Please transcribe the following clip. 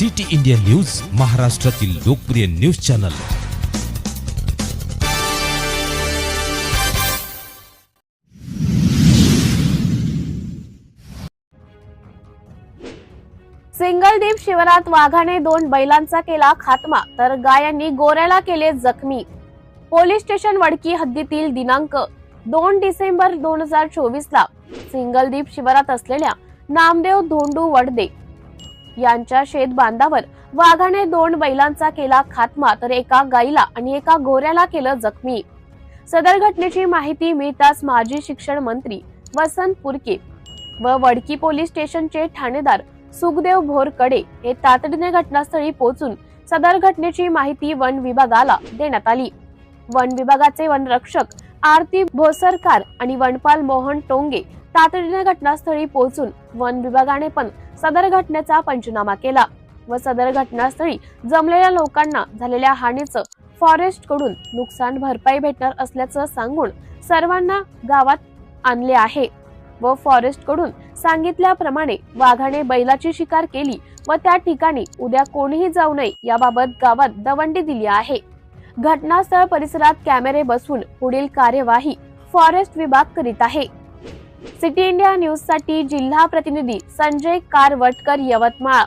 City India news महाराष्ट्रातील लोकप्रिय news channel. सिंगलदीप शिवारात वाघाने दोन बैलांचा केला खात्मा तर गायांनी गोऱ्याला केले जखमी. पोलीस स्टेशन वडकी हद्दीतील दिनांक दोन डिसेंबर दोन हजार चोवीस ला सिंगलदीप शिवारात असलेल्या नामदेव धोंडू वडदे यांच्या शेत बांधावर वाघाने दोन बैलांचा केला खात्मा तर एका गाईला आणि एका गोऱ्याला केलं जखमी. सदर घटनेची माहिती मिळताच माजी शिक्षण मंत्री वसंत पुरके व वडकी पोलीस स्टेशनचे ठाणेदार सुखदेव भोरकडे हे तातडीने घटनास्थळी पोहोचून सदर घटनेची माहिती वन विभागाला देण्यात आली. वन विभागाचे वनरक्षक आरती भोसरकार आणि वनपाल मोहन टोंगे तातडीने घटनास्थळी पोहोचून वन विभागाने पण सदर घटनेचा पंचनामा केला व सदर घटनास्थळी जमलेल्या लोकांना झालेल्या हानीचं फॉरेस्टकडून नुकसान भरपाई भेटणार असल्याचं सांगून सर्वांना गावात आणले आहे व फॉरेस्टकडून सांगितल्याप्रमाणे वाघाने बैलाची शिकार केली व त्या ठिकाणी उद्या कोणीही जाऊ नये याबाबत गावात दवंडी दिली आहे. घटनास्थळ परिसरात कॅमेरे बसवून पुढील कार्यवाही फॉरेस्ट विभाग करीत आहे. सिटी इंडिया न्यूजसाठी जिल्हा प्रतिनिधी संजय कारवटकर यवतमाळ.